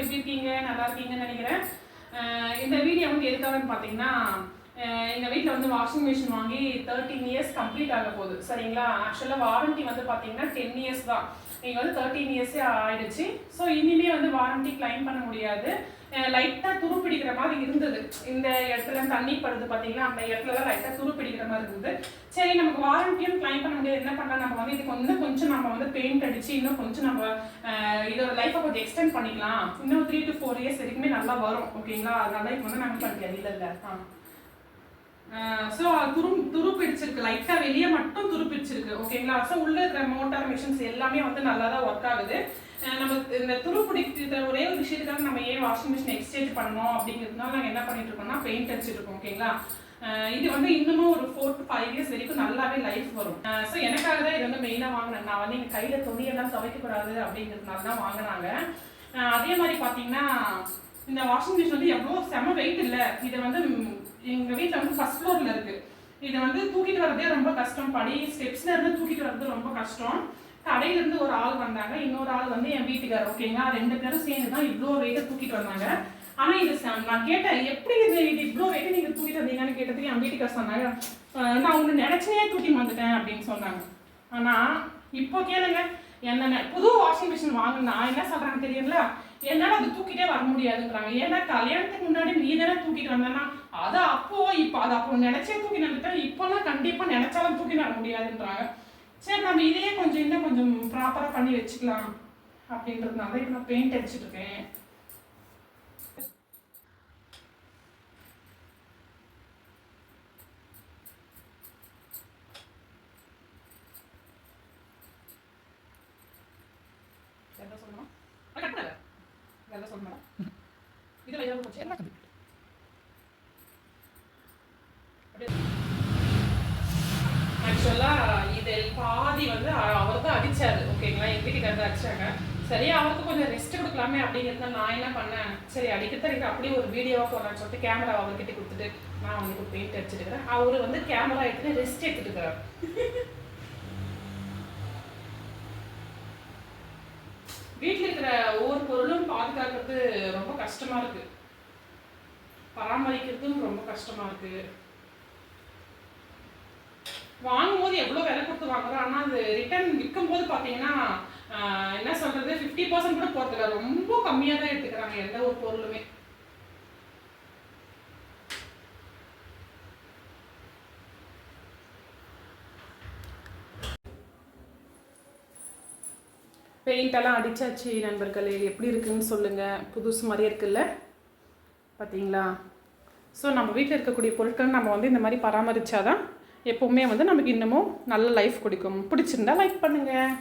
எப்படி இருக்கீங்க? நல்லா இருக்கீங்கன்னு நினைக்கிறேன். இந்த வீடியோ வந்து எதுக்காகன்னு பார்த்தீங்கன்னா எங்கள் வீட்டில் வந்து வாஷிங் மிஷின் வாங்கி தேர்ட்டீன் இயர்ஸ் கம்ப்ளீட் ஆக போகுது. சரிங்களா? ஆக்சுவலாக வாரண்டி வந்து பார்த்தீங்கன்னா டென் இயர்ஸ் தான். நீங்கள் வந்து தேர்ட்டீன் இயர்ஸே ஆயிடுச்சு. ஸோ இனிமே வந்து வாரண்டி கிளைம் பண்ண முடியாது. லைட்டாக துரு பிடிக்கிற மாதிரி இருந்தது. இந்த இடத்துல தண்ணி படுது பார்த்தீங்கன்னா அந்த இடத்துலலாம் லைட்டாக துரு பிடிக்கிற மாதிரி இருந்தது. சரி நமக்கு வாரண்டியும் கிளைம் பண்ண முடியாது. என்ன பண்ணலாம்? நம்ம வந்து இதுக்கு இன்னும் கொஞ்சம் நம்ம வந்து பெயிண்ட் அடிச்சு இன்னும் கொஞ்சம் நம்ம இதோட லைஃப்பை கொஞ்சம் எக்ஸ்டெண்ட் பண்ணிக்கலாம். இன்னும் த்ரீ டு ஃபோர் இயர்ஸ் வரைக்குமே நல்லா வரும். ஓகேங்களா அதனால இப்போ வந்து நாங்கள் பண்ணிக்கலாம் இல்லை இல்லை ஆ. ஸோ துரு துருப்பிடிச்சிருக்கு. லைட்டாக வெளியே மட்டும் துருப்பிடிச்சிருக்கு. ஓகேங்களா ஸோ உள்ள இருக்கிற மோட்டார் மிஷின்ஸ் எல்லாமே வந்து நல்லா தான் ஒர்க் ஆகுது நம்ம இந்த துருப்பிடிக்கிற ஒரே ஒரு விஷயத்துக்காக நம்ம ஏன் வாஷிங் மிஷின் எக்ஸ்சேஞ்ச் பண்ணணும் அப்படிங்கிறதுனால நாங்கள் என்ன பண்ணிட்டு இருக்கோம்னா பெயிண்ட் அடிச்சுட்டு இருக்கோம். ஓகேங்களா இது வந்து இன்னமும் ஒரு ஃபோர் டு ஃபைவ் இயர்ஸ் வரைக்கும் நல்லாவே லைஃப் வரும். ஸோ எனக்காக தான் இது வந்து மெயினாக வாங்கினேன். நான் வந்து எங்கள் கையில் துணியெல்லாம் துவைக்கக்கூடாது அப்படிங்கிறதுனால தான் வாங்கினாங்க. அதே மாதிரி பார்த்தீங்கன்னா இந்த வாஷிங் மிஷின் வந்து எவ்வளோ செம வெயிட் இல்லை. இதை வந்து வீட்டில் வந்து ஃபர்ஸ்ட் ஃப்ளோரில் இருக்கு. இதை வந்து தூக்கிட்டு வரதே ரொம்ப கஷ்டம். படி ஸ்டெப்ஸ்ல இருந்து தூக்கிட்டு வர்றது ரொம்ப கஷ்டம். கடையிலேருந்து ஒரு ஆள் வந்தாங்க. இன்னொரு ஆள் வந்து என் வீட்டுக்கார் ஓகேங்களா ரெண்டு பேரும் சேர்ந்து தான் இவ்வளோ வெயிட்டை தூக்கிட்டு வந்தாங்க. ஆனால் இது ச- நான் கேட்டேன் எப்படி இது? இது இவ்வளோ வெயிட்டை நீங்கள் தூக்கிட்டு வந்தீங்கன்னு கேட்டதுக்கு என் வீட்டுக்காரர் சொன்னாங்க நான் உங்களை நினைச்சே தூக்கி வந்துட்டேன் அப்படின்னு சொன்னாங்க. ஆனால் இப்போ கேளுங்க. என்ன புது வாஷிங் மிஷின் வாங்கினா என்ன சொல்றாங்க தெரியல என்னால அது தூக்கிட்டே வர முடியாதுன்றாங்க. ஏன்னா கல்யாணத்துக்கு முன்னாடி நீ தானே தூக்கிட்டு வந்தேன்னா அது அப்போ இப்போ அதை அப்போ நினைச்சே தூக்கி வந்துட்டேன். இப்போல்லாம் கண்டிப்பா நினைச்சாலும் தூக்கி நட முடியாதுன்றாங்க. சரி நம்ம இதையே கொஞ்சம் இன்னும் கொஞ்சம் ப்ராப்பரா பண்ணி வச்சுக்கலாம் அப்படின்றதுனால இப்போ நான் பெயிண்ட் அடிச்சுட்டு இருக்கேன். என்ன சொல்லணும். கட் பண்ணல இதெல்லாம் சொல்லணும். இதில் எவ்வளோ போச்சு. எல்லாம் கம்மி ஆக்சுவலாக இது பாதி வந்து அவர் தான் அடிச்சாரு. ஓகேங்களா? எங்கள் வீட்டுக்காரர் தான் அடிச்சாங்க. சரி அவருக்கு கொஞ்சம் ரெஸ்ட் கொடுக்கலாமே அப்படிங்கிறது நான் என்ன பண்ணேன்? சரி அடிக்கிறதுக்கு அப்படியே ஒரு வீடியோவாக போடலாம்னு சொல்லிட்டு கேமரா அவர்கிட்ட கொடுத்துட்டு நான் இப்போ பெயிண்ட் அடிச்சிட்டு இருக்கிறேன். அவர் வந்து கேமரா எடுத்துட்டு ரெஸ்ட் எடுத்துட்டு இருக்கிறார். வீட்டில் இருக்கிற ஒவ்வொரு பொருளும் பாதுகாக்கிறது ரொம்ப கஷ்டமா இருக்கு. பராமரிக்கிறதும் ரொம்ப கஷ்டமா இருக்கு. வாங்கும்போது எவ்வளோ விலை கொடுத்து வாங்குறோம். ஆனால் அது ரிட்டர்ன் விற்கும் போது பார்த்தீங்கன்னா என்ன சொல்றது ஃபிஃப்டி பர்சன்ட் கூட போகிறதில்ல ரொம்ப கம்மியாக தான் எடுத்துக்கிறாங்க எந்த ஒரு பொருளுமே. பெயிண்ட் எல்லாம் அடிச்சாச்சு நண்பர்களே. எப்படி இருக்குன்னு சொல்லுங்கள் புதுசு மாதிரியே இருக்குல்ல? பார்த்தீங்களா ஸோ நம்ம வீட்டில் இருக்கக்கூடிய பொருட்கள் நம்ம வந்து இந்த மாதிரி பராமரித்தாதான் எப்போவுமே வந்து நமக்கு இன்னமும் நல்ல லைஃப் கொடுக்கும். பிடிச்சிருந்தா லைக் பண்ணுங்கள்